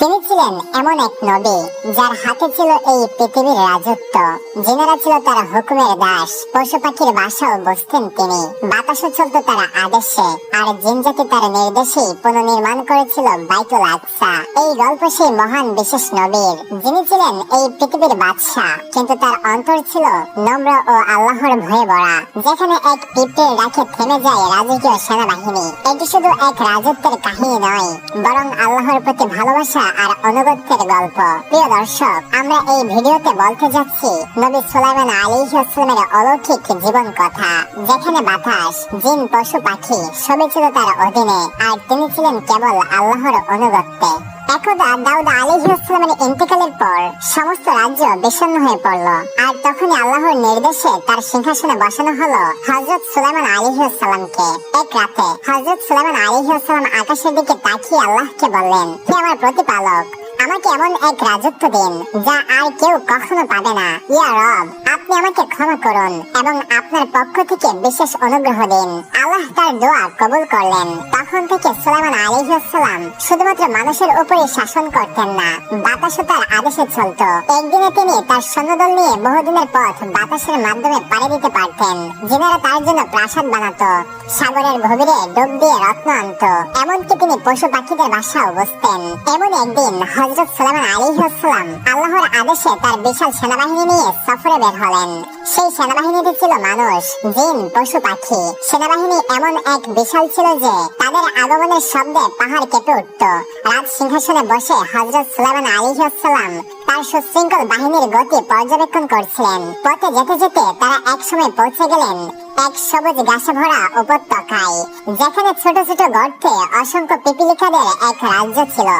তিনি ছিলেন এমন এক নবী যার হাতে ছিল এই পৃথিবীর রাজত্ব জিনারা ছিল তার হুকুমের দাস, পশু পাখির বাসাও বসতেন তিনি। বাতাসও চলত তার আদেশে, আর জিনজাতি তার নির্দেশেই পুনর্নির্মাণ করেছিল বাইতুল আকসা। এই গল্প সেই মহান বিশেষ নবীর, যিনি ছিলেন এই পৃথিবীর বাদশাহ, কিন্তু তার অন্তর ছিল নম্র ও আল্লাহর ভয়ে ভরা, যেখানে এক পিঁপড়ের ডাকে থেমে যায় রাজকীয় সেনাবাহিনী। এটি শুধু এক রাজত্বের কাহিনী নয়, বরং আল্লাহর প্রতি ভালোবাসা আর অনুগত্যের গল্প। প্রিয় দর্শক, আমরা এই ভিডিওতে বলতে যাচ্ছি নবী সুলাইমান আলিহাস্লামের অলৌকিক জীবন কথা, যেখানে বাতাস, জিন, পশু, পাখি সবই ছিল তার অধীনে, আর তিনি ছিলেন কেবল আল্লাহর অনুগত্যে। একদা দাউদ আলিহাস্লামের ইন্তেকালের পর সমস্ত রাজ্য বিষণ্ণ হয়ে পড়ল। আর তখনই আল্লাহর নির্দেশে তার সিংহাসনে বসানো হলো হজরত সুলাইমান আলিহাস্লামকে এক রাতে হজরত সুলাইমান আলিহাস্লাম আকাশের দিকে তাকিয়ে আল্লাহকে বললেন, হে আমার প্রতিপালক আমাকে এমন এক রাজত্ব দিন, যা আর কেউ কখনো পাবে না। ইয়া রব, আপনি আমাকে ক্ষমা করুন এবং আপনার পক্ষ থেকে বিশেষ অনুগ্রহ দিন। আল্লাহ তার দোয়া কবুল করলেন। তখন থেকে সুলাইমান আলাইহিসসালাম শুধুমাত্র মানুষের উপরে শাসন করতেন না, বাতাসও তার আদেশে চলত। একদিনে তিনি তার সৈন্যদল নিয়ে বহুদিনের পথ বাতাসের মাধ্যমে পাড়ি দিতে পারতেন, যিনারা তার জন্য প্রাসাদ বানাতো, সাগরের গভীরে ডুব দিয়ে রত্ন আনত। এমনকি তিনি পশু পাখিদের বাসাও বসতেন। এমন একদিন হজরত সুলাইমান আলাইহিসসালাম আল্লাহর আদেশে তার বিশাল সেনাবাহিনী নিয়ে সফরে বের হলেন। সেই সেনাবাহিনীতে ছিল মানুষ, জিন, পশু পাখি। সেনাবাহিনী এমন এক বিশাল ছিল যে তাদের আগমনের শব্দে পাহাড় কেঁপে উঠত। রাজ সিংহাসনে বসে হজরত সুলাইমান আলাইহিসসালাম তার সুশৃঙ্খল বাহিনীর গতি পর্যবেক্ষণ করছিলেন। পথে যেতে যেতে তারা একসময় পৌঁছে গেলেন এক সবুজ গাছে ভরা উপত্যকায়। যেখানে ছোট ছোট গর্তে অসংখ্য পিপিলিকাদের এক রাজ্য ছিল।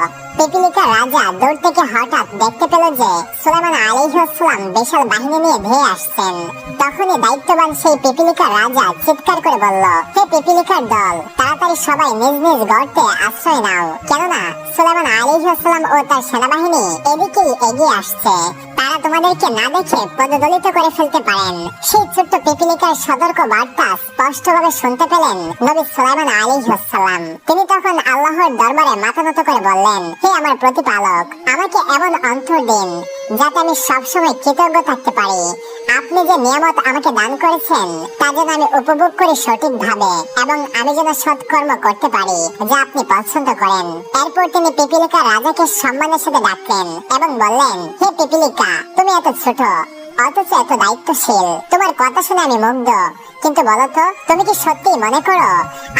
পিপিলিকা রাজা দূর থেকে হঠাৎ দেখতে পেল যে সুলাইমান আলাইহিসসালাম বিশাল বাহিনী নিয়ে ধেয়ে আসছেন। তখনই দায়িত্ববান সেই পিপিলিকা রাজা চিৎকার করে বলল, হে পিপিলিকার দল, তাড়াতাড়ি সবাই নিজ নিজ গর্তে আশ্রয় নাও। কেননা সুলাইমান আলাইহিসসালাম ও তার সেনাবাহিনী এদিকেই এগিয়ে আসছে। তারা তোমাদেরকে না দেখে পদদলিত করে ফেলতে পারেন। সেই ছোট্ট পিপিলিকার সতর্ক বার্তা স্পষ্টভাবে শুনতে পেলেন নবী সুলাইমান আলাইহিসসালাম তিনি তখন আল্লাহর দরবারে মাথা নত করে বললেন, হে আমার প্রতিপালক, আমাকে এমন অন্তর দিন যাতে আমি সবসময় কৃতজ্ঞ থাকতে পারি। আপনি যে নিয়ামত আমাকে দান করেছেন, তা যেন আমি উপভোগ করি সঠিকভাবে এবং আমি যেন সৎকর্ম করতে পারি, যা আপনি পছন্দ করেন। এরপর তিনি পিপিলিকা রাজাকে সম্মানের সাথে ডাকলেন এবং বললেন, হে পিপিলিকা, তুমি এত ছোট, অথচ এত দায়িত্বশীল। তোমার কথা শুনে আমি মুগ্ধ। কিন্তু বলতো, তুমি কি সত্যি মনে করো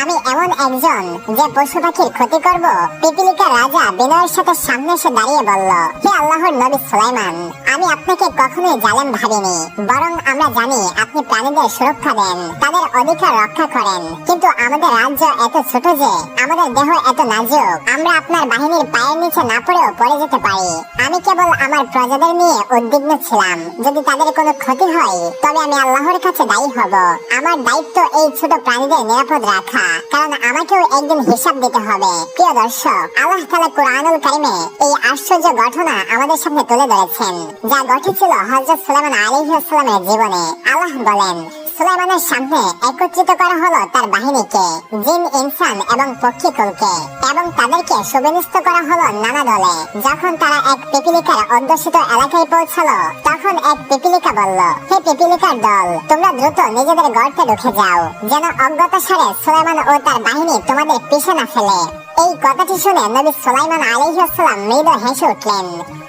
আমি এমন একজন যে পশু পাখির ক্ষতি করব? পিপিলিকা রাজা বিনয়ের সাথে সামনে এসে দাঁড়িয়ে বলল, হে আল্লাহর নবী সুলাইমান, আমি আপনাকে কখনোই জালেম ভাবিনি। বরং আমরা জানি আপনি প্রাণীদের সুরক্ষা দেন, তাদের অধিকার রক্ষা করেন। কিন্তু আমাদের রাজ্য এত ছোট যে, আমাদের দেহ এত নাজুক। আমরা আপনার বাহিনীর পায়ের নিচে না পড়েও পড়ে যেতে পারি। আমি কেবল আমার প্রজাদের নিয়ে উদ্বিগ্ন ছিলাম। যদি তাদের কোনো ক্ষতি হয়, তবে আমি আল্লাহর কাছে দায়ী হব। আমার দায়িত্ব এই ছোট প্রাণীদের নিরাপদ রাখা। কারণ আমাকেও একদিন হিসাব দিতে হবে। প্রিয় দর্শক, আল্লাহ তালা কোরআনুল কারিমে এই আশ্চর্য ঘটনা আমাদের সামনে তুলে ধরেছেন, যা ঘটেছিল হজরত সুলাইমান আলাইহিসসালামের জীবনে। আল্লাহ বলেন সুলাইমানের সামনে একত্রিত করা হলো তার বাহিনীকে, জিন ইনসান এবং পক্ষীকুলকে এবং তাদেরকে সুবিন্যস্ত করা হলো নানা দলে। যখন তারা এক পিপিলিকার অধ্যুষিত এলাকায় পৌঁছালো, তখন এক পিপিলিকা বলল, হে পিপিলিকার দল, তোমরা দ্রুত নিজেদের গর্তে ঢুকে যাও, যেন অজ্ঞতা সারে সুলাইমান ও তার বাহিনী তোমাদের পিছে না ফেলে। এই কথাটি শুনে নবী সুলাইমান আলাইহিসসালাম মৃদু হেসে উঠলেন।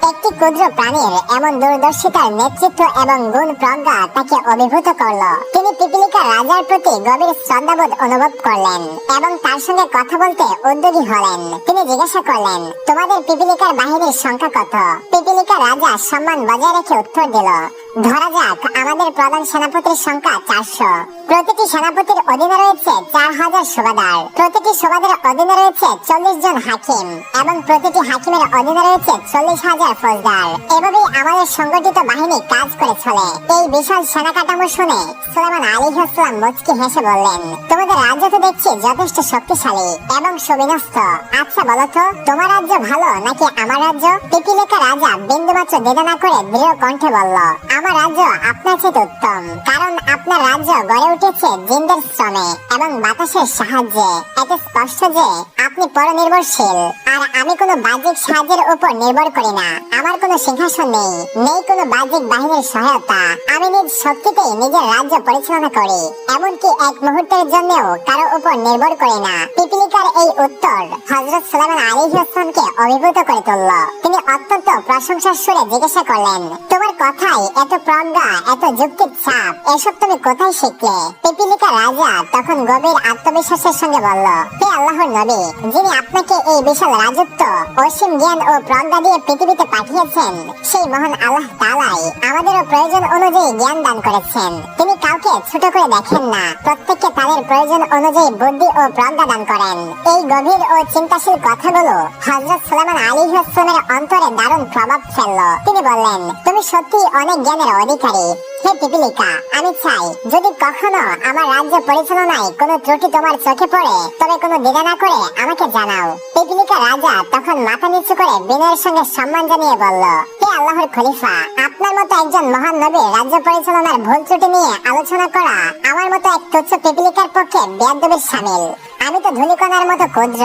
একটি ক্ষুদ্র প্রাণীর এমন দূরদর্শিতার নেতৃত্ব এবং গুণ প্রজ্ঞা তাকে অভিভূত করল। তিনি পিপিলিকা রাজার প্রতি গভীর শ্রদ্ধাবোধ অনুভব করলেন এবং তার সঙ্গে কথা বলতে উদ্যোগী হলেন। তিনি জিজ্ঞাসা করলেন, তোমাদের পিপিলিকার বাহিনীর সংখ্যা কত? পিপিলিকা রাজা সম্মান বজায় রেখে উত্তর দিল ধরা যাক, আমাদের প্রধান সেনাপতির সংখ্যা চারশো। প্রতিটি সেনাপতির অধীনে রয়েছে চার হাজার সুবাদার। প্রতিটি সুবাদের অধীনে রয়েছে চল্লিশ জন হাকিম এবং প্রতিটি হাকিমের অধীনে রয়েছে চল্লিশ হাজার ফৌজদার। এভাবেই আমাদের সংগঠিত বাহিনী কাজ করে চলে। এই বিশাল সেনা কাঠামো শুনে সুলেমান আলী হাসলাম মুচকি হেসে বললেন, তোমাদের রাজ্য তো দেখছি যথেষ্ট শক্তিশালী এবং সুবিন্যস্ত আচ্ছা বলতো তোমার রাজ্য ভালো নাকি আমার রাজ্য? পিপিলেকা রাজা বিন্দুমাত্র দ্বিধা না করে দৃঢ় কণ্ঠে বলল আমার রাজ্য আপনার চেয়ে উত্তম, কারণ আপনার রাজ্য গড়ে উঠেছে জিন্দের শ্রমে এবং বাতাসের সাহায্যে। এত স্পষ্ট যে আপনি পরনির্ভরশীল, আর আমি কোনো বাহ্যিক সাহায্যের উপর নির্ভর করি না। আমার কোনো সিংহাসন নেই নেই কোনো বাহ্যিক বাহিনীর সহায়তা। আমি নিজ শক্তিতেই নিজের রাজ্য পরিচালনা করি, এমনকি এক মুহূর্তের জন্যও কারও উপর নির্ভর করি না। পিপিলিকার এই উত্তর হজরত সুলাইমান আলিহাসকে অভিভূত করে তুলল। তিনি অত্যন্ত প্রশংসার সুরে জিজ্ঞাসা করলেন, তোমার কথাই এত প্রজ্ঞা, এত যুক্তির চাপ এসব তুমি কোথায় শিখলে? পিপিলিকা রাজা তখন গভীর আত্মবিশ্বাসের সঙ্গে বলল, হে আল্লাহর নবী, যিনি আপনাকে এই বিশাল রাজত্ব, অসীম জ্ঞান ও প্রজ্ঞা দিয়ে পৃথিবীতে পাঠিয়েছেন, সেই মহান আল্লাহ তালাই আমাদেরও প্রয়োজন অনুযায়ী জ্ঞান দান করেছেন। তিনি কাউকে ছোট করে দেখেন না, প্রত্যেককে তাদের প্রয়োজন অনুযায়ী বুদ্ধি ও প্রজ্ঞা দান করেন। এই গভীর ও চিন্তাশীল কথাগুলো হজরত সুলেমান আলী হাসলামের অন্তরে দারুণ প্রভাব ফেলল। তিনি বললেন, তুমি সত্যি অনেক জ্ঞানের অধিকারী। হে পিপিলিকা আমি চাই যদি কখনো আমার রাজ্য পরিচালনায় কোনো ত্রুটি তোমার চোখে পড়ে, তবে কোনো দ্বিধা না করে আমাকে জানাও। পিপিলিকা রাজা তখন মাথা নিচু করে বিনয়ের সঙ্গে সম্মান জানিয়ে বলল, হে আল্লাহর খলিফা, আপনার মতো একজন মহান নবী রাজ্য পরিচালনার ভুল ত্রুটি নিয়ে আলোচনা করা আমার মতো এক তুচ্ছ পিপিলিকার পক্ষে বেয়াদবির সামিল। আমি তো ধুলিকণার মতো ক্ষুদ্র,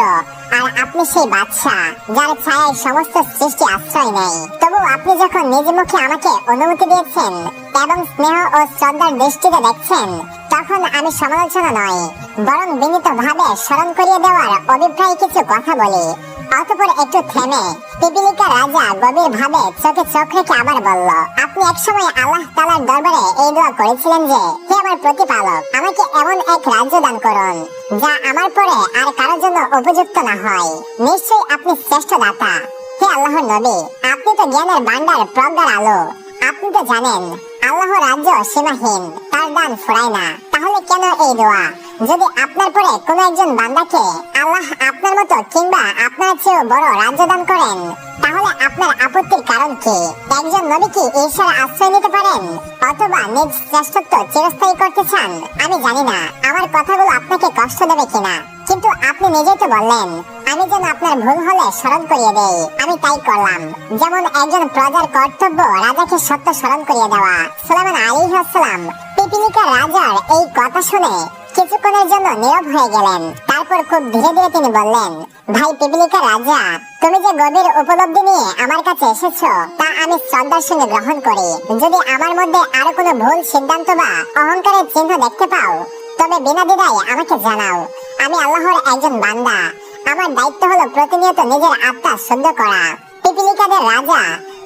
আর আপনি সেই বাদশা যার ছায়ায় সমস্ত সৃষ্টি আশ্রয় নেয় তবু আপনি যখন নিজ মুখে আমাকে অনুমতি দিয়েছেন এবং স্নেহ ও শ্রদ্ধার দৃষ্টিতে দেখছেন, তখন আমি সমালোচনা নয়, বরং বিনীত ভাবে স্মরণ করিয়ে দেওয়ার অভিপ্রায় কিছু কথা বলি। অতপর একটু থেমে পিপিলিকা রাজা গভীর ভাবে চোখে চোখ রেখে আবার বলল, আপনি একসময় আল্লাহ তালার দরবারে এই দোয়া করেছিলেন যে, হে আমার প্রতিপালক, আমাকে এমন এক রাজ্য দান করুন, যা আমার পরে আর কারোর জন্য উপযুক্ত না হয়। নিশ্চয়ই আপনি শ্রেষ্ঠ দাতা। হে আল্লাহর নবী, আপনি তো জ্ঞানের ভান্ডার প্রজ্ঞার আলো। আপনি তো জানেন আল্লাহ রাজ্য সীমাহীন, তার দান ফুরায় না। তাহলে কেন এই দোয়া? যদি আপনার পরে কোন একজন বান্দাকে আল্লাহ আপনার মতো কিংবা আপনার চেয়েও বড় রাজ্য দান করেন, তাহলে আপনার আপত্তির কারণ কি? একজন নবী কি ঈশ্বর আশ্রয় নিতে পারেন, অথবা নিজ শ্রেষ্ঠত্ব চিরস্থায়ী করতে চান? আমি জানি না, আমার কথাগুলো আপনাকে কষ্ট দেবে কিনা। কিন্তু আপনি নিজেই তো বললেন, আমি যেন আপনার ভুল হলে স্মরণ করিয়ে দেই। আমি তাই করলাম, যেমন একজন প্রজার কর্তব্য রাজাকে সত্য স্মরণ করিয়ে দেওয়া। সুলাইমান আলাইহিসসালাম পিপিলিকা রাজার এই কথা শুনে কিছুক্ষণের জন্য নীরব হয়ে গেলেন। তারপর খুব ধীরে ধীরে তিনি বললেন, ভাই পিপিলিকা রাজা, তুমি যে গভীর উপলব্ধি নিয়ে আমার কাছে এসেছ, তা আমি শ্রদ্ধার সঙ্গে গ্রহণ করি। যদি আমার মধ্যে আরও কোনো ভুল সিদ্ধান্ত বা অহংকারের চিহ্ন দেখতে পাও, তবে বিনা দ্বিধায় আমাকে জানাও। আমি আল্লাহর একজন বান্দা। আমার দায়িত্ব হলো প্রতিনিয়ত নিজের আত্মা শুদ্ধ করা। পিপিলিকাদের রাজা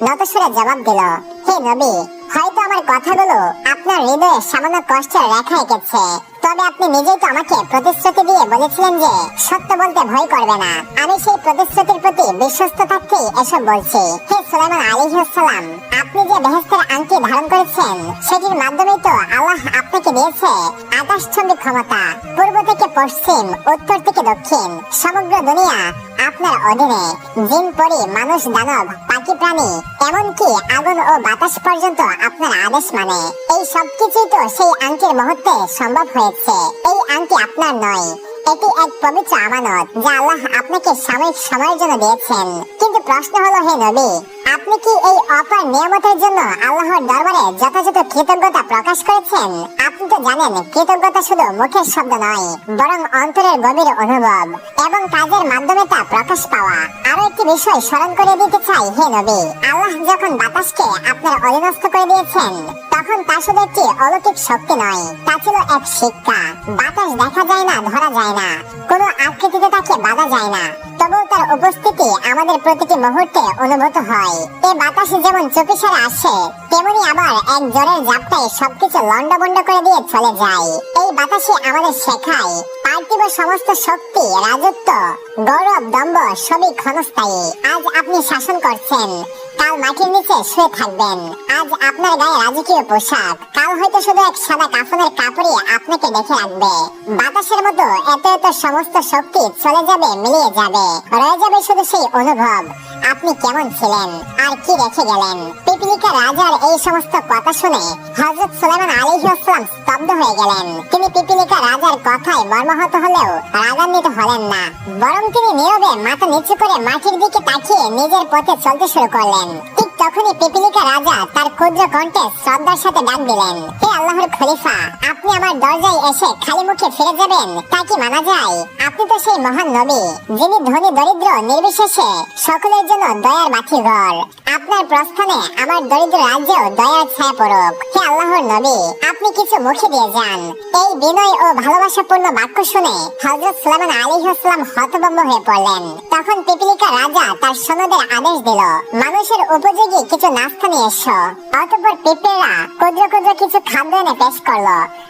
নতস্বরে জবাব দিল, হে নবী হয়তো আমার কথাগুলো আপনার হৃদয়ে সামান্য কষ্টের রেখা এঁকেছে। তবে আপনি নিজেই তো আমাকে প্রতিশ্রুতি দিয়ে বলেছিলেন যে সত্য বলতে ভয় করবে না। আমি সেই প্রতিশ্রুতির প্রতি বিশ্বস্ত থাকতেই এসব বলছি। হে সুলাইমান আলাইহিসসালাম আপনি যে বেহেশতের আংটি ধারণ করেছেন, সেটির মাধ্যমেই তো আল্লাহ আপনাকে দিয়েছে আকাশচম্বী ক্ষমতা। পূর্ব থেকে পশ্চিম, উত্তর থেকে দক্ষিণ, সমগ্র দুনিয়া আপনার অধীনে। জিন, পরি, মানুষ, দানব পাখি প্রাণী এমনকি আগুন ও বাতাস পর্যন্ত আপনার আদেশ মানে। এই সবকিছুই তো সেই আংটির মুহূর্তে সম্ভব হয়েছে। এই আংটি আপনার নয়। এটি এক পবিত্র আমানত, যা আল্লাহ আপনাকে সাময়িক সময়ের জন্য দিয়েছেন। কিন্তু প্রশ্ন হলো, হে নবী, আপনি কি এই অপার নিয়ামতের জন্য আল্লাহর দরবারে যথাযথ কৃতজ্ঞতা প্রকাশ করেছেন? আপনি তো জানেন, কৃতজ্ঞতা শুধু মুখের শব্দ নয়, বরং অন্তরের গভীর অনুভব এবং কাজের মাধ্যমে তা প্রকাশ পাওয়া। আরও একটি বিষয় স্মরণ করে দিতে চাই, হে নবী, আল্লাহ যখন বাতাসকে আপনার অধীনস্থ করে দিয়েছেন, তখন তা শুধু একটি অলৌকিক শক্তি নয়, তা ছিল এক শিক্ষা। বাতাস দেখা যায় না, ধরা যায় না। কোনো আকৃতিতে তাকে বাধা যায় না। তবুও তার উপস্থিতি আমাদের প্রতিটি মুহূর্তে অনুভূত হয়। এই বাতাস যেমন চুপিসারে আসে, তেমনি আবার এক জ্বরের জাপটায় সবকিছু লন্ডভন্ড করে দিয়ে চলে যায়। এই বাতাসে আমাদের শেখায় পার্থিব সমস্ত শক্তি, রাজত্ব, গৌরব, দম্ভ সবই ক্ষণস্থায়ী। আজ আপনি শাসন করছেন, কাল মাটির নিচে শুয়ে থাকবেন। আজ আপনার গায়ে রাজকীয় পোশাক, কাল হয়তো শুধু এক সাদা কাফনের কাপড়ই আপনাকে দেখে রাখবে। বাতাসের মতো এত এত সমস্ত শক্তি চলে যাবে, মিলিয়ে যাবে। রয়ে যাবে শুধু সেই অনুভব। আপনি কেমন ছিলেন? আর কি রেখে গেলেন? পিপিলিকা রাজার এই সমস্ত কথা শুনে হজরত সুলাইমান আলাইহিসসালাম স্তব্ধ হয়ে গেলেন। তিনি পিপিলিকা রাজার কথায় মর্মাহত হলেও রাগান্বিত হলেন না। বরং তিনি নীরবে মাথা নিচু করে মাটির দিকে তাকিয়ে নিজের পথে চলতে শুরু করলেন। তখনই পিপিলিকা রাজা তার ক্ষুদ্র কণ্ঠে শ্রদ্ধার সাথে ডাক দিলেন, হে আল্লাহর খলিফা, আপনি আমার দরজায় এসে খালি মুখে ফিরে যাবেন, তা কি মানা যায়? আপনি তো সেই মহান নবী, যিনি ধনী, দরিদ্র, নির্বিশেষে সকলের জন্য দয়ার বাতি ঘর। আপনার প্রস্থানে আমার দরিদ্র রাজ্যেও দয়ার ছায়া পড়ুক। হে আল্লাহর নবী, আপনি কিছু মুখে দিয়ে যান। এই বিনয় ও ভালোবাসাপূর্ণ বাক্য শুনে হযরত সুলাইমান আলাইহিসসালাম হতভম্ব হয়ে পড়লেন। তখন পিপিলিকা রাজা তার সৈন্যদের আদেশ দিল, মানুষের উপযোগী কিছু নাস্তা নিয়ে এসো। অতঃপর পিঁপড়েরা ক্ষুদ্র ক্ষুদ্র কিছু খাদ্য এনে পেশ করল।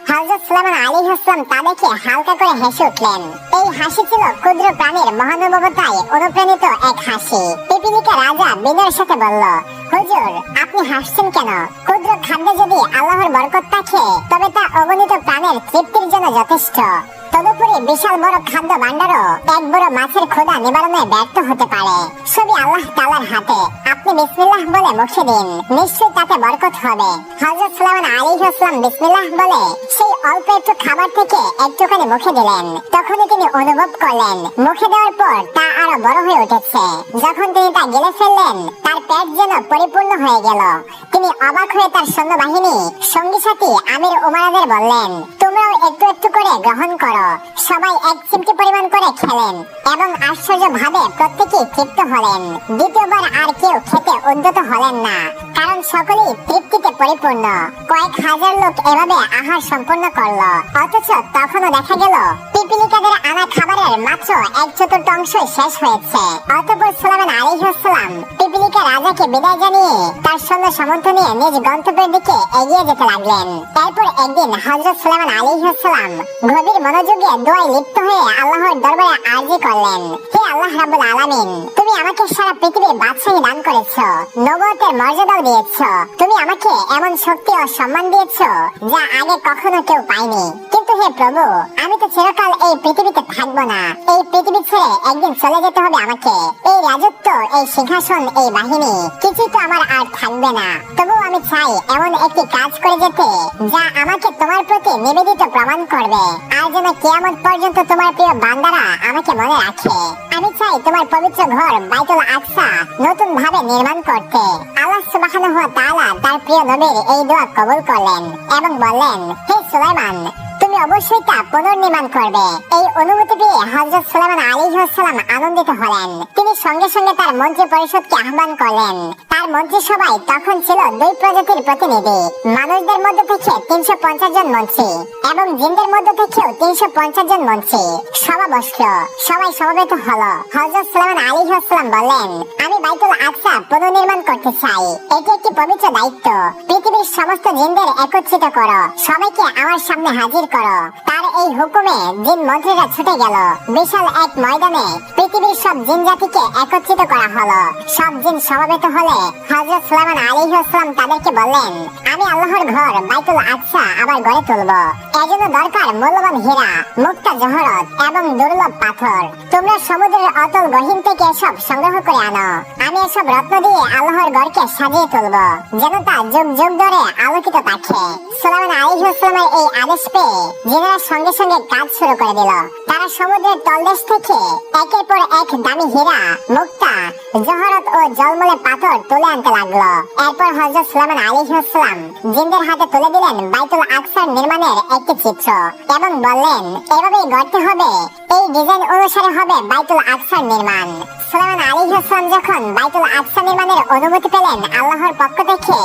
হযরত সুলাইমান আলাইহিসসালাম তা দেখে হালকা করে হেসে উঠলেন। এই হাসি ছিল ক্ষুদ্র প্রাণীর মহানুভবতায় অনুপ্রাণিত এক হাসি। পিপিলিকা রাজা বিনয়ের সাথে বলল, হুজুর, আপনি হাসছেন কেন? ক্ষুদ্র খাদ্যে যদি আল্লাহর বরকত থাকে তবে তা অগণিত প্রাণের তৃপ্তির জন্য যথেষ্ট। তদুপরি বিশাল বড় খাদ্য ভাণ্ডারও এক বড় মাছের ক্ষুধা নিবারণে ব্যর্থ হতে পারে। সবই আল্লাহ তালার হাতে। আপনি বিসমিল্লাহ বলে মুখে দিন। নিশ্চয়ই তাতে বরকত হবে। হযরত সুলাইমান আলাইহিস সালাম বিসমিল্লাহ বলে সেই অল্প একটু খাবার থেকে একটুখানি মুখে দিলেন। তখনই তিনি অনুভব করলেন, মুখে দেওয়ার পর তা আরও বড় হয়ে উঠেছে। যখন তিনি তা গিলে ফেললেন, তার পেট যেন পরিপূর্ণ হয়ে গেল। তিনি অবাক হয়ে তার সৈন্যবাহিনী সঙ্গী সাথী আমির উমারাদের বললেন, তোমরাও একটু একটু করে গ্রহণ করো। সবাই এক চিমটি পরিমাণ করে খেলেন এবং আশ্চর্যভাবে প্রত্যেকেই তৃপ্ত হলেন। দ্বিতীয়বার আর কেউ খেতে উদ্যত হলেন না, কারণ সকলেই তৃপ্তিতে পরিপূর্ণ। কয়েক হাজার লোক এভাবে আহার সম্পন্ন করল, অথচ তখনও দেখা গেল পিপিলিকাদের আনা খাবারের মাত্র এক চতুর্থাংশ শেষ হয়েছে। অতঃপর সুলাইমান আলাইহিসসালাম পিপিলিকা রাজাকে বিদায় জানিয়ে তার সৈন্য সামন্ত নিয়ে নিজ গন্তব্যের দিকে এগিয়ে যেতে লাগলেন। এরপর একদিন হযরত সুলাইমান আলাইহিসসালাম গভীর মনোযোগে দোয়ায় লিপ্ত হয়ে আল্লাহর দরবারে আরজি করলেন। হে আল্লাহ রাব্বুল আলামিন, তুমি আমাকে সারা পৃথিবীর বাদশাহী দান করেছ নবুয়তের মর্যাদাও দিয়েছ। তুমি আমাকে এমন শক্তি ও সম্মান দিয়েছ যা আগে কখনো কেউ পায়নি। হে প্রভু, আমি তো চিরকাল এই পৃথিবীতে থাকব না। এই পৃথিবী ছেড়ে একদিন চলে যেতে হবে আমাকে। এই রাজত্ব, এই সিংহাসন, এই বাহিনী, কিছুই তো আমার আর থাকবে না। তবু আমি চাই এমন একটি কাজ করে যেতে, যা আমাকে তোমার প্রতি নিবেদিত প্রমাণ করবে। আর যেন কিয়ামত পর্যন্ত তোমার প্রিয় বান্দারা আমাকে মনে রাখে। আমি চাই তোমার পবিত্র ঘর বাইতুল আকসা নতুন ভাবে নির্মাণ করতে। আল্লাহ সুবহানাহু ওয়া তাআলা তার প্রিয় নবীর এই দোয়া কবুল করলেন এবং বললেন, হে সুলাইমান তুমি অবশ্যই তা পুনর্নির্মাণ করবে। এই অনুমতি পেয়ে হজরত সুলাইমান আলী আনন্দিত হলেন। তিনি সঙ্গে সঙ্গে তার মন্ত্রী পরিষদকে আহ্বান করলেন। তার মন্ত্রিসভায় তখন ছিল দুই প্রজাতির প্রতিনিধি। মানুষদের মধ্যে থেকে তিনশো পঞ্চাশ জন মন্ত্রী এবং জিনদের মধ্যে থেকেও তিনশো পঞ্চাশ জন মন্ত্রী। সভা বসল। সবাই সমবেত হলো। হযরত সুলাইমান আলাইহিসসালাম বললেন, আমি বাইতুল আকসা পুনর্নির্মাণ করতে চাই। এটি একটি পবিত্র দায়িত্ব। পৃথিবীর সমস্ত জিনদের একত্রিত করো। সবাইকে আমার সামনে হাজির করো। তার এই হুকুমে জিন মন্ত্রীরা ছুটে গেল। বিশাল এক ময়দানে পৃথিবীর সব জিন জাতিকে একত্রিত করা হলো। সব জিন সমবেত হলে হযরত সুলাইমান আলাইহিসসালাম তাদেরকে বললেন, আমি আল্লাহর ঘর, বাইতুল আকসা, আবার গড়ে তুলব। এজন্য দরকার মূল্যবান হীরা, মুক্তা জহরত এবং দুর্লভ পাথর। তোমরা সমুদ্রের অতল গহীন থেকে এসব সংগ্রহ করে আনো। আমি এসব রত্ন দিয়ে আল্লাহর ঘরকে সাজিয়ে তুলব, যেন তা যুগ যুগ ধরে আলোকিত থাকে সুলাইমান আলাইহিসসালামের এই আদেশ পেয়ে জিনেরা সঙ্গে সঙ্গে কাজ শুরু করে দিল। তারা সমুদ্রের তলদেশ থেকে একের পর এক দামি হীরা, মুক্তা, জহরত ও জলমলে পাথর তুলে আনতে লাগল। এরপর হজরত সুলাইমান আলাইহিসসালাম জিনদের হাতে তুলে দিলেন বাইতুল আকসার নির্মাণের একটি চিত্র এবং বললেন, এভাবেই গড়তে হবে, এই ডিজাইন অনুসারে হবে বাইতুল আকসার নির্মাণ। সুলাইমান আলাইহিসসালাম যখন বাইতুল আকসা নির্মাণের অনুমতি পেলেন আল্লাহর পক্ষ থেকে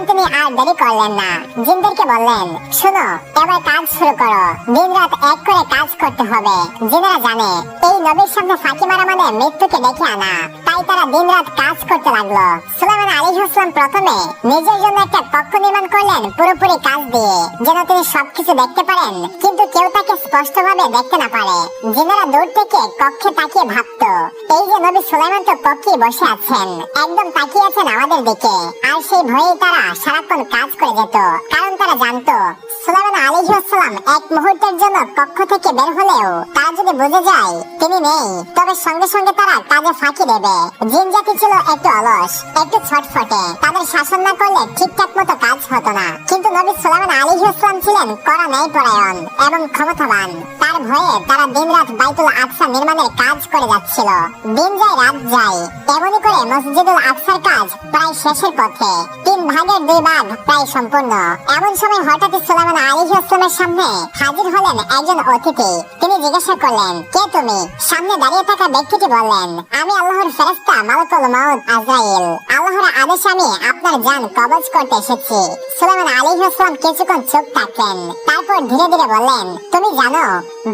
তখন তিনি আর দেরি করলেন না। জিনদেরকে বললেন, শোনো, এবার কাজ শুরু করো। দিন রাত এক করে কাজ করতে হবে। জিনেরা জানে, এই নবীর সামনে ফাঁকি মারা মানে মৃত্যুকে ডেকে আনা। তাই তারা দিন রাত কাজ করতে লাগল। সুলাইমান আলাইহিসসালাম প্রথমে নিজের জন্য একটা কক্ষ নির্মাণ করলেন পুরোপুরি কাজ দিয়ে, যেন তিনি সবকিছু দেখতে পারেন। কিন্তু কেউ তাকে স্পষ্টভাবে দেখতে না পারে। জিনেরা দূর থেকে কক্ষে তাকিয়ে ভাবতো, এই যে নবী সুলাইমান তো কক্ষে বসে আছেন, একদম তাকিয়ে আছেন আমাদের দিকে। আর সেই ভয়েই তারা সারাক্ষণ কাজ করে যেত। কারণ তারা জানতো, সুলাইমান আলাইহিসসালাম এক মুহূর্তের জন্য কক্ষ থেকে বের হলেও তারা যদি বুঝে যায় তিনি নেই, তবে সঙ্গে সঙ্গে তারা কাজে ফাঁকি দেবে। জিন জাতি ছিল একটু অলস, একটু ছটফটে। তাদের শাসন না করলে ঠিকঠাক মতো কাজ হতো না। কিন্তু নবী সুলাইমান আলাইহিসসালাম ছিলেন কড়া ন্যায়পরায়ণ এবং ক্ষমতাবান। তার ভয়ে তারা দিনরাত বাইতুল আকসা নির্মাণের কাজ করে যাচ্ছিল। দিন যায়, রাত যায়। এমনই করে মসজিদুল আকসার কাজ প্রায় শেষের পথে। তিন ভাগের দুই ভাগ প্রায় সম্পূর্ণ। এমন সময় হঠাৎই সুলাইমান আলাইহিসসালামের সামনে হাজির হলেন একজন অতিথি। তিনি জিজ্ঞাসা করলেন, কে তুমি? সামনে দাঁড়িয়ে থাকা ব্যক্তিটি বললেন, আমি আল্লাহর ফেরেশতা মালাকুল মাউত আজরাইল। আল্লাহর আদেশে আমি আপনার জান কবজ করতে এসেছি। সুলাইমান আলাইহিসসালাম কিছুক্ষণ চুপ থাকলেন। তারপর ধীরে ধীরে বললেন, তুমি জানো,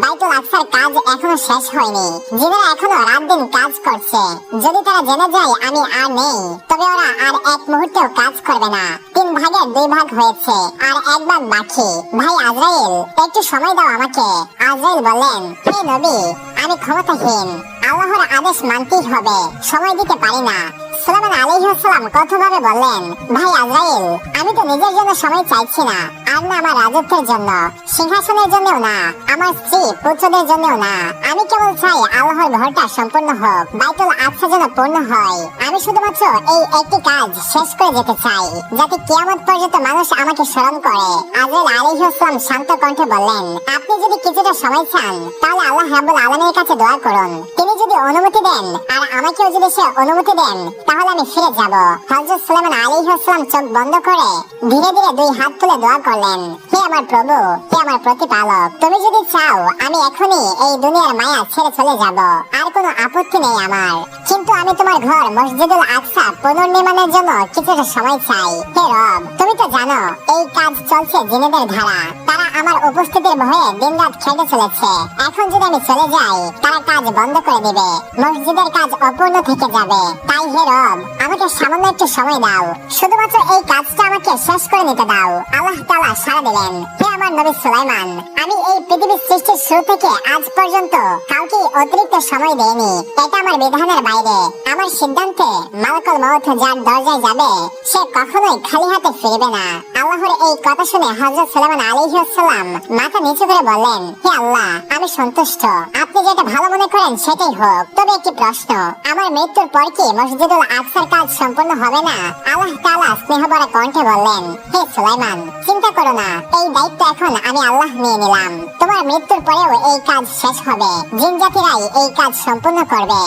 বাইতুল আকসার কাজ এখনও শেষ হয়নি। জিনেরা এখনও রাত দিন কাজ করছে। যদি তারা জেনে যায় আমি আর নেই, তবে ওরা আর এক মুহূর্তেও কাজ করবে না। তিন ভাগের দুই ভাগ হয়েছে, আর এক ভাগ বাকি। ভাই আজরাইল, একটু সময় দাও আমাকে। আজরাইল বললেন, হে নবী আমি ক্ষমতাহীন। আল্লাহর আদেশ মানতেই হবে। সময় দিতে পারি না। সুলাইমান আলাইহিসসালাম কঠোরভাবে বললেন, ভাই আজরাইল, আমি তো নিজের জন্য সময় চাইছি না। আর না আমার রাজত্বের জন্য। সিংহাসনের জন্যও না, আমার স্ত্রী পুত্রদের জন্যও না। আমি কেবল চাই আল্লাহর ঘরটা সম্পূর্ণ হোক, বাইতুল আকসা যেন পূর্ণ হয়। আমি শুধুমাত্র এই একটি কাজ শেষ করে যেতে চাই, যাতে কিয়ামত পর্যন্ত মানুষ আমাকে স্মরণ করে। আজরাইল আলাইহিসসালাম শান্ত কণ্ঠে বললেন, আপনি যদি কিছুটা সময় চান, তাহলে আল্লাহ রাব্বুল আলামিনের কাছে দোয়া করুন। তিনি যদি অনুমতি দেন, আর আমাকেও যদি সে অনুমতি দেন, তাহলে আমি ফিরে যাব। হযরত সুলাইমান আলাইহিসসালাম চোখ বন্ধ করে ধীরে ধীরে দুই হাত তুলে দোয়া করলেন, হে আমার প্রভু, হে আমার প্রতিপালক। তুমি যদি চাও, আমি এখনই এই দুনিয়ার মায়া ছেড়ে চলে যাব। আর কোনো আপত্তি নেই আমার। কিন্তু আমি তোমার ঘর মসজিদুল আকসা পুনর্নির্মাণের জন্য কিছুটা সময় চাই। হে রব, তুমি তো জানো, এই কাজ চলছে জিনেদের ধারা। তারা আমার উপস্থিতির ভয়ে দিনরাত খেটে চলেছে। এখন যদি আমি চলে যাই, তারা কাজ বন্ধ করে দিবে। মসজিদের কাজ অপূর্ণ থেকে যাবে। তাই হে রব, আমাকে সামান্য একটু সময় দাও। শুধুমাত্র এই কাজটা আমাকে শেষ করে নিতে দাও। আল্লাহ তাআলা সাড়া দিলেন। হে আমার নবী সুলাইমান আমি এই পৃথিবীর সৃষ্টির শুরু থেকে আজ পর্যন্ত কাউকে অতিরিক্ত সময় দেইনি। এটা আমার বিধানের বাইরে। আমার সিদ্ধান্তে মালাকুল মউত যার দরজায় যাবে, সে কখনোই খালি হাতে ফিরবে না। আল্লাহর এই কথা শুনে হযরত সুলাইমান আলাইহিসসালাম মাথা নিচু করে বললেন, হে আল্লাহ, আমি সন্তুষ্ট। আপনি যেটা ভালো মনে করেন সেটাই হোক। তবে একটি প্রশ্ন, আমার মৃত্যুর পর কি মসজিদুল আকসার কাজ সম্পূর্ণ হবে না? আল্লাহ তাআলা স্নেহভরা কণ্ঠে বললেন, হে সুলাইমান চিন্তা করো না। এই দায়িত্ব এখন আমি আল্লাহ নিয়ে নিলাম। তোমার মৃত্যুর পরেও এই কাজ শেষ হবে। জিন জাতিরাই এই কাজ সম্পূর্ণ করবে।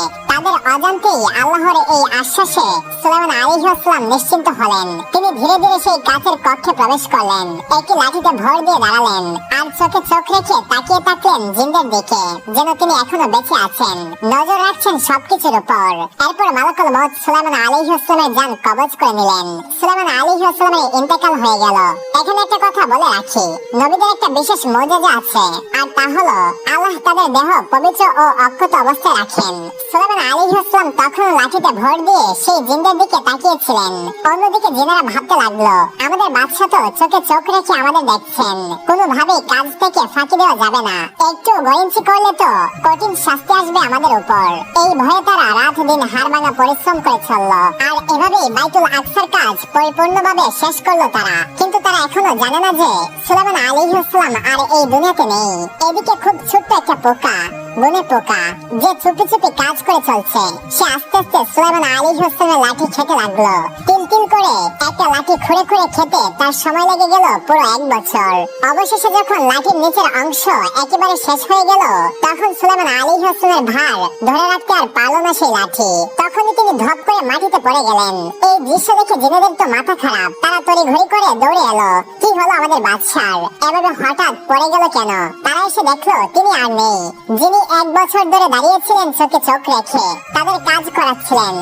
তাদের অজান্তেই আল্লাহর এই আশ্বাসে সুলাইমান আলাইহিসসালাম নিশ্চিন্ত হলেন। তিনি ধীরে ধীরে সেই কাচের কক্ষে প্রবেশ করলেন। একটি লাঠিতে ভর দিয়ে দাঁড়ালেন। আর চোখে চোখ রেখে তাকিয়ে থাকলেন জিনদের দিকে, যেন তিনি এখনও বেঁচে আছেন। নজর রাখছেন সবকিছুর উপর। এরপর মালাকুল মউত সুলাইমান আলাইহিসসালামের যান কবজ করে নিলেন। সুলাইমান আলাইহিসসালামের ইন্তেকাল হয়ে গেল। এখানে একটা কথা বলে রাখি। নবীদের একটা বিশেষ মর্যাদা আছে। আর তা হলো, আল্লাহ তাদের দেহ পবিত্র ও অক্ষত অবস্থায় রাখেন। সুলাইমান আলাইহিসসালাম তখন লাঠিতে ভর দিয়ে সেই জিনদের দিকে তাকিয়েছিলেন। অন্যদিকে জিনেরা ভাবতে লাগল, আমাদের বাদশা তো চোখে চোখ রেখে আমাদের দেখছেন। কোনোভাবেই কাজ থেকে ফাঁকি দেওয়া যাবে না। একটু গরিঞ্চি করলে তো কঠিন শাস্তি আসবে আমাদের উপর। এই ভয়ে তারা রাত দিন হার ভাঙা পরিশ্রম করে চলল। আর এভাবেই বাইতুল আকসার কাজ পরিপূর্ণভাবে শেষ করল তারা। কিন্তু তারা এখনও জানে না যে সুলাইমান আলাইহিসসালাম আর এই দুনিয়াতে নেই। এদিকে খুব ছোট্ট একটা পোকা, বনে পোকা, যে চুপি চুপি কাজ করে চলছে সে আস্তে আস্তে সুলাইমান আলাইহিসসালামের লাঠি খেতে লাগল। তিল তিল করে একটা লাঠি খুঁড়ে খুঁড়ে খেতে তার সময় লেগে গেল পুরো এক বছর। অবশেষে যখন লাঠির নিচের অংশ একেবারে শেষ হয়ে গেল, তখন সুলাইমান আলাইহিসসালামের ভার ধরে রাখতে আর পারল না সেই লাঠি। তখনই তিনি ধপ করে মাটিতে পড়ে গেলেন। এই দৃশ্য দেখে জিনেদের তো মাথা খারাপ। তারা তড়ি ঘড়ি করে দৌড়ে এলো। কি হলো আমাদের বাদশার? এভাবে হঠাৎ পড়ে গেল কেন? তারা এসে দেখল, তিনি আর নেই। যিনি এক বছর ধরে দাঁড়িয়েছিলেন চোখে চোখ রেখে। তাদের কাজ করাচ্ছিলেন।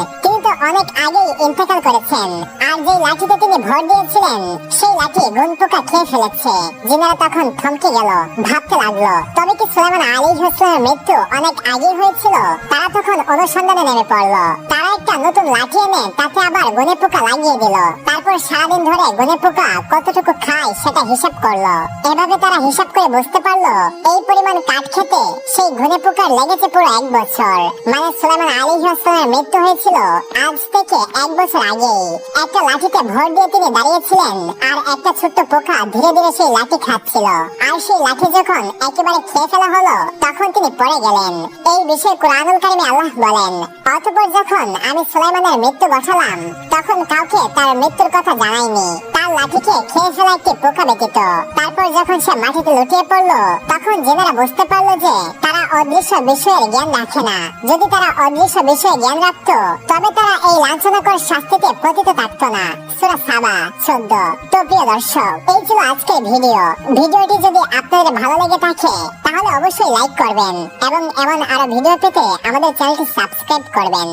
অনেক আগেই ইন্তেকাল করেছেন। আর যে লাঠিতে তিনি ভর দিয়েছিলেন, সেই লাঠি গুণ পোকা খেয়ে ফেলেছে, জিনেরা তখন থমকে গেল, ভাবতে লাগল, তবে কি সুলাইমান আলাইহিসসালামের মৃত্যু অনেক আগেই হয়েছিল? তারা তখন অনুসন্ধানে নেমে পড়ল। তারা একটা নতুন লাঠি এনে তাতে আবার গুনে পোকা লাগিয়ে দিল। তারপর সারাদিন ধরে গুনে পোকা কতটুকু খায় সেটা হিসাব করল। এভাবে তারা হিসাব করে বুঝতে পারল, এই পরিমাণ কাঠ খেতে সেই ঘুনে পোকার লেগেছে পুরো এক বছর। মানে সুলাইমান আলাইহিসসালামের মৃত্যু হয়েছিল আজ থেকে এক বছর আগে। একটা লাঠিতে ভর দিয়ে তিনি দাঁড়িয়েছিলেন, আর একটা ছোট্ট পোকা ধীরে ধীরে সেই লাঠি খাচ্ছিল। আর সেই লাঠি যখন একেবারে খেয়ে ফেলা হলো, তখন তিনি পড়ে গেলেন। এই বিষয়ে কোরআনুল কারিমে আল্লাহ বলেন, অতঃপর যখন আমি সুলাইমানের মৃত্যু বসালাম, তখন কাউকে তার মৃত্যুর কথা জানাইনি। তার লাঠিকে খেয়ে ফেলা একটি পোকা ব্যতীত। তারপর যখন সে মাটিতে লুটিয়ে পড়ল, তখন জেনারা বুঝতে পারল যে তারা অদৃশ্য বিষয়ের জ্ঞান রাখে না। যদি তারা অদৃশ্য বিষয়ে জ্ঞান রাখতো, তবে তারা এই লাঞ্ছনাকর শাস্তিতে পতিত থাকতো না। সুরা সাবা, চোদ্দ। তো প্রিয় দর্শক, এই ছিল আজকের ভিডিও। ভিডিওটি যদি আপনাদের ভালো লেগে থাকে, তাহলে অবশ্যই লাইক করবেন এবং এমন আরও ভিডিও পেতে আমাদের চ্যানেলটি সাবস্ক্রাইব করবেন।